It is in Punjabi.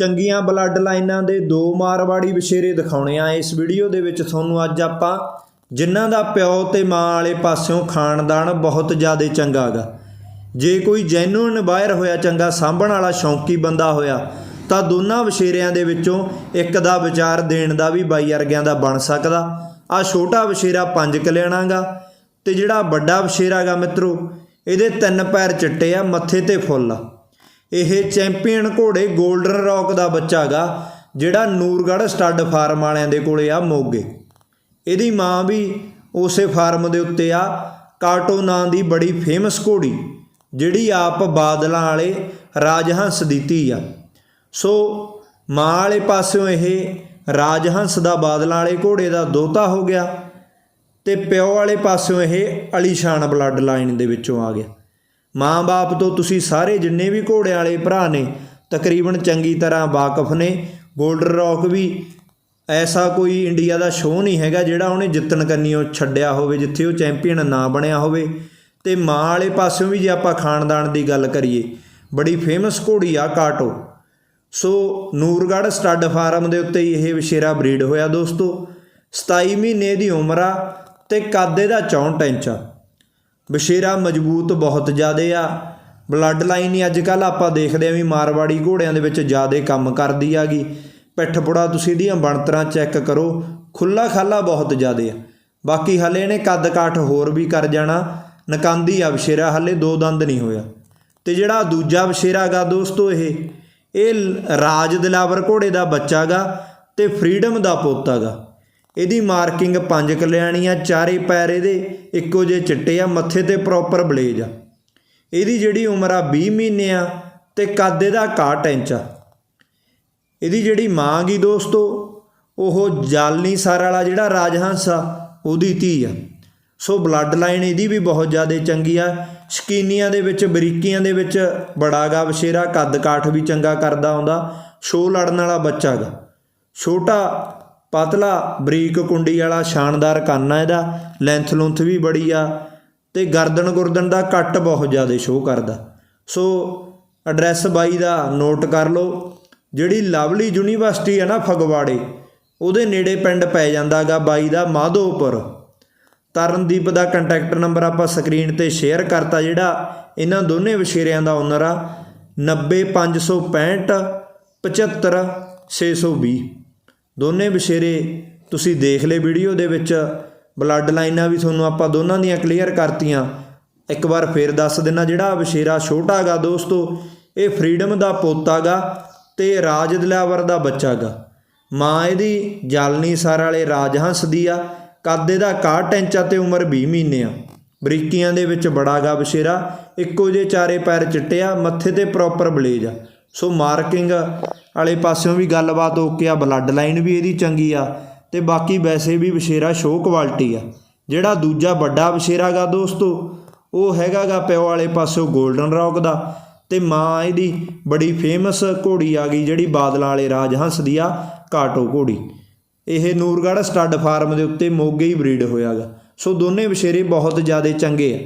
ਚੰਗੀਆਂ ਬਲੱਡ ਲਾਈਨਾਂ ਦੇ ਦੋ ਮਾਰਵਾੜੀ ਵਿਸ਼ੇਰੇ ਦਿਖਾਉਣੇ ਆ। ਇਸ ਵੀਡੀਓ ਦੇ ਵਿੱਚ ਤੁਹਾਨੂੰ ਅੱਜ ਆਪਾਂ ਜਿਨ੍ਹਾਂ ਦਾ ਪਿਓ ਤੇ ਮਾਂ ਵਾਲੇ ਪਾਸਿਓਂ ਖਾਨਦਾਨ ਬਹੁਤ ਜ਼ਿਆਦਾ ਚੰਗਾ ਗਾ। ਜੇ ਕੋਈ ਜੈਨੂਇਨ ਬਾਹਰ ਹੋਇਆ, ਚੰਗਾ ਸਾਂਭਣ ਵਾਲਾ, ਸ਼ੌਂਕੀ ਬੰਦਾ ਹੋਇਆ, ਤਾਂ ਦੋਨਾਂ ਵਿਸ਼ੇਰਿਆਂ ਦੇ ਵਿੱਚੋਂ ਇੱਕ ਦਾ ਵਿਚਾਰ ਦੇਣ ਦਾ ਵੀ ਬਾਈ ਵਰਗਿਆਂ ਦਾ ਬਣ ਸਕਦਾ। ਆ ਛੋਟਾ ਵਿਸ਼ੇਰਾ ਪੰਜ ਕਲਿਆਣਾ ਗਾ ਤੇ ਜਿਹੜਾ ਵੱਡਾ ਵਿਸ਼ੇਰਾ ਗਾ ਮਿੱਤਰੋ, ਇਹਦੇ ਤਿੰਨ ਪੈਰ ਚਿੱਟੇ ਆ, ਮੱਥੇ ਤੇ ਫੁੱਲ ਆ। ਇਹ ਚੈਂਪੀਅਨ ਘੋੜੇ 골ਡਨ ਰੌਕ ਦਾ ਬੱਚਾ ਗਾ ਜਿਹੜਾ ਨੂਰਗੜ੍ਹ ਸਟੱਡ ਫਾਰਮ ਵਾਲਿਆਂ ਦੇ ਕੋਲੇ ਆ ਮੋਗੇ। ਇਹਦੀ ਮਾਂ ਵੀ ਉਸੇ ਫਾਰਮ ਦੇ ਉੱਤੇ ਆ। ਕਾਟੋ ਨਾਂ ਦੀ ਬੜੀ ਫੇਮਸ ਘੋੜੀ, ਜਿਹੜੀ ਆਪ ਬਾਦਲਾਂ ਵਾਲੇ ਰਾਜਹੰਸ ਦੀ ਧੀ ਆ। ਸੋ ਮਾਂ ਵਾਲੇ ਪਾਸਿਓਂ ਇਹ ਰਾਜਹੰਸ ਦਾ ਬਾਦਲਾਂ ਵਾਲੇ ਘੋੜੇ ਦਾ ਦੋਤਾ ਹੋ ਗਿਆ ਤੇ ਪਿਓ ਵਾਲੇ ਪਾਸਿਓਂ ਇਹ ਅਲੀਸ਼ਾਨ ਬਲੱਡ ਲਾਈਨ ਦੇ ਵਿੱਚੋਂ ਆ ਗਿਆ। ਮਾਂ-ਬਾਪ ਤੋਂ ਤੁਸੀਂ ਸਾਰੇ ਜਿੰਨੇ ਵੀ ਘੋੜਿਆਂ ਵਾਲੇ ਭਰਾ ਨੇ, ਤਕਰੀਬਨ ਚੰਗੀ ਤਰ੍ਹਾਂ ਵਾਕਿਫ ਨੇ। 골ਡਨ ਰੌਕ ਵੀ ਐਸਾ ਕੋਈ ਇੰਡੀਆ ਦਾ ਸ਼ੋਅ ਨਹੀਂ ਹੈਗਾ ਜਿਹੜਾ ਉਹਨੇ ਜਿੱਤਣ ਕੰਨੀਓ ਛੱਡਿਆ ਹੋਵੇ, ਜਿੱਥੇ ਉਹ ਚੈਂਪੀਅਨ ਨਾ ਬਣਿਆ ਹੋਵੇ। ਤੇ ਮਾਂ ਵਾਲੇ ਪਾਸਿਓਂ ਵੀ ਜੇ ਆਪਾਂ ਖਾਨਦਾਨ ਦੀ ਗੱਲ ਕਰੀਏ, ਬੜੀ ਫੇਮਸ ਘੋੜੀ ਆ ਕਾਟੋ। ਸੋ ਨੂਰਗੜ੍ਹ ਸਟੱਡ ਫਾਰਮ ਦੇ ਉੱਤੇ ਹੀ ਇਹ ਵਿਸ਼ੇਰਾ ਬਰੀਡ ਹੋਇਆ ਦੋਸਤੋ। 27 ਮਹੀਨੇ ਦੀ ਉਮਰ ਆ ਤੇ ਕੱਦ ਇਹਦਾ 64 ਇੰਚ ਆ। ਵਿਸ਼ੇਰਾ ਮਜ਼ਬੂਤ ਬਹੁਤ ਜ਼ਿਆਦੇ ਆ। ਬਲੱਡ ਲਾਈਨ ਹੀ ਅੱਜ ਕੱਲ ਆਪਾਂ ਦੇਖਦੇ ਆ ਵੀ ਮਾਰਵਾੜੀ ਘੋੜਿਆਂ ਦੇ ਵਿੱਚ ਜ਼ਿਆਦੇ ਕੰਮ ਕਰਦੀ ਆਗੀ। ਪਿੱਠ ਪੁੜਾ ਤੁਸੀਂ ਇਹਦੀਆਂ ਬਣਤਰਾਂ ਚੈੱਕ ਕਰੋ ਖੁੱਲਾ ਖਾਲਾ ਬਹੁਤ ਜ਼ਿਆਦੇ ਆ। ਬਾਕੀ ਹਲੇ ਇਹਨੇ ਕੱਦ ਕਾਠ ਹੋਰ ਵੀ ਕਰ ਜਾਣਾ। ਨਕੰਦੀ ਆ ਵਿਸ਼ੇਰਾ ਹਲੇ ਦੋ ਦੰਦ ਨਹੀਂ ਹੋਇਆ। ਤੇ ਜਿਹੜਾ ਦੂਜਾ ਵਿਸ਼ੇਰਾ ਗਾ ਦੋਸਤੋ ਇਹ ਇਹ ਲ- ਰਾਜ ਦਿਲਾਵਰ ਘੋੜੇ ਦਾ ਬੱਚਾ ਗਾ ਤੇ ਫਰੀडम ਦਾ ਪੋਤਾ ਗਾ। ਇਹਦੀ ਮਾਰਕਿੰਗ ਪੰਜ ਕਲਿਆਣੀ ਆ, ਚਾਰੇ ਪੈਰ ਇਹਦੇ, ਇੱਕੋ ਜਿਹੇ ਚਿੱਟੇ ਆ, ਮੱਥੇ ਤੇ ਪ੍ਰੋਪਰ ਬਲੇਜ ਆ। ਇਹਦੀ ਜਿਹੜੀ ਉਮਰ ਆ 20 ਮਹੀਨੇ ਆ ਤੇ ਕੱਦ ਇਹਦਾ 61 ਇੰਚ ਆ। ਇਹਦੀ ਜਿਹੜੀ ਮਾਂ ਗਈ ਦੋਸਤੋ, ਉਹ ਜਾਲਨੀ ਸਰ ਵਾਲਾ ਜਿਹੜਾ ਰਾਜਹੰਸ ਆ, ਉਹਦੀ ਧੀ ਆ। ਸੋ ਬਲੱਡ ਲਾਈਨ ਇਹਦੀ ਵੀ ਬਹੁਤ ਜ਼ਿਆਦਾ ਚੰਗੀ ਆ। ਸ਼ਕੀਨੀਆਂ ਦੇ ਵਿੱਚ, ਬਰੀਕੀਆਂ ਦੇ ਵਿੱਚ ਬੜਾ ਗਾ ਵਸ਼ੇਰਾ ਕੱਦ ਕਾਠ ਵੀ ਚੰਗਾ ਕਰਦਾ ਆਉਂਦਾ ਸ਼ੋ ਲੜਨ ਵਾਲਾ ਬੱਚਾ ਗਾ। ਛੋਟਾ ਪਤਲਾ ਬਰੀਕ ਕੁੰਡੀ ਵਾਲਾ ਸ਼ਾਨਦਾਰ ਕੰਨ ਆ ਇਹਦਾ ਲੈਂਥ ਲੁੰਥ ਵੀ ਬੜੀ ਆ ਤੇ ਗਰਦਨ ਗੁਰਦਨ ਦਾ ਕੱਟ ਬਹੁਤ ਜ਼ਿਆਦਾ ਸ਼ੋਅ ਕਰਦਾ। ਸੋ ਐਡਰੈਸ ਬਾਈ ਦਾ ਨੋਟ ਕਰ ਲਓ, ਜਿਹੜੀ ਲਵਲੀ ਯੂਨੀਵਰਸਿਟੀ ਆ ਨਾ ਫਗਵਾੜੇ, ਉਹਦੇ ਨੇੜੇ ਪਿੰਡ ਪੈ ਜਾਂਦਾਗਾ ਬਾਈ ਦਾ ਮਾਧੋਪੁਰ। ਤਰਨਦੀਪ ਦਾ ਕੰਟੈਕਟ ਨੰਬਰ ਆਪਾਂ ਸਕਰੀਨ ਤੇ ਸ਼ੇਅਰ ਕਰਤਾ ਜਿਹੜਾ ਇਹਨਾਂ ਦੋਨੇ ਵਸ਼ੇਰਿਆਂ ਦਾ ਓਨਰ ਆ 90565 75620 ਦੋਨੇ ਵਸ਼ੇਰੇ ਤੁਸੀਂ ਦੇਖ ਲਏ ਵੀਡੀਓ ਦੇ ਵਿੱਚ। ਬਲੱਡ ਲਾਈਨਾਂ ਵੀ ਤੁਹਾਨੂੰ ਆਪਾਂ ਦੋਨਾਂ ਦੀਆਂ ਕਲੀਅਰ ਕਰਤੀਆਂ। ਇੱਕ ਵਾਰ ਫੇਰ ਦੱਸ ਦਿਨਾ, ਜਿਹੜਾ ਵਸ਼ੇਰਾ ਛੋਟਾ ਗਾ ਦੋਸਤੋ, ਇਹ ਫਰੀडम ਦਾ ਪੋਤਾ ਗਾ ਤੇ ਰਾਜ ਦਿਲਾਵਰ ਦਾ ਬੱਚਾ ਗਾ। ਮਾਂ ਇਹਦੀ ਜਾਲਨੀ ਸਾਰ ਵਾਲੇ ਰਾਜਹੰਸ ਦੀ ਆ, ਕੱਦ ਇਹਦਾ 61 ਇੰਚ ਆ ਤੇ ਉਮਰ 20 ਮਹੀਨੇ ਆ। ਬਰੀਕੀਆਂ ਦੇ ਵਿੱਚ ਬੜਾ ਗਾ ਬਸ਼ੇਰਾ ਇੱਕੋ ਜੇ ਚਾਰੇ ਪੈਰ ਚਿੱਟੇ ਆ, ਮੱਥੇ ਤੇ ਪ੍ਰੋਪਰ ਬਲੇਜ ਆ। ਸੋ ਮਾਰਕਿੰਗ ਵਾਲੇ ਪਾਸਿਓਂ ਵੀ ਗੱਲਬਾਤ ਓਕੇ ਆ ਬਲੱਡ ਲਾਈਨ ਵੀ ਇਹਦੀ ਚੰਗੀ ਆ ਤੇ ਬਾਕੀ ਵੈਸੇ ਵੀ ਬਸ਼ੇਰਾ ਸ਼ੋਅ ਕੁਆਲਿਟੀ ਆ। ਜਿਹੜਾ ਦੂਜਾ ਵੱਡਾ ਬਸ਼ੇਰਾ ਗਾ ਦੋਸਤੋ, ਉਹ ਹੈਗਾ ਗਾ ਪਿਓ ਵਾਲੇ ਪਾਸਿਓਂ 골ਡਨ ਰੌਕ ਦਾ ਤੇ ਮਾਂ ਇਹਦੀ ਬੜੀ ਫੇਮਸ ਘੋੜੀ ਆ ਗਈ ਜਿਹੜੀ ਬਾਦਲਾਂ ਵਾਲੇ ਰਾਜ ਹੰਸ ਦੀ ਆ, ਕਾਟੋ ਘੋੜੀ। ਇਹ ਨੂਰਗੜ੍ਹ ਸਟੱਡ ਫਾਰਮ ਦੇ ਉੱਤੇ ਮੋਗੇ ਹੀ ਬਰੀਡ ਹੋਇਆਗਾ ਸੋ ਦੋਨੇ ਵਿਸ਼ੇਰੇ ਬਹੁਤ ਜ਼ਿਆਦਾ ਚੰਗੇ ਆ।